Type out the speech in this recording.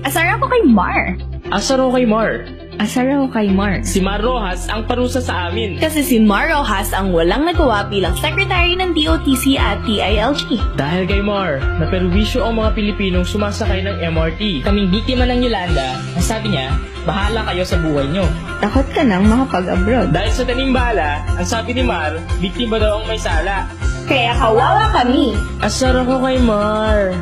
Asar ako kay Mar. Asar ako kay Mar. Asar ako kay Mar. Si Mar Rojas ang parusa sa amin. Kasi si Mar Rojas ang walang nagawa bilang secretary ng DOTC at TILG. Dahil kay Mar, naperwisyo ang mga Pilipinong sumasakay ng MRT. Kaming biktima ng Yolanda, ang sabi niya, bahala kayo sa buhay nyo. Takot ka nang makapag-abroad. Dahil sa tanimbala, ang sabi ni Mar, biktima daw ang may sala. Kaya kawawa kami. Asar ako kay Mar.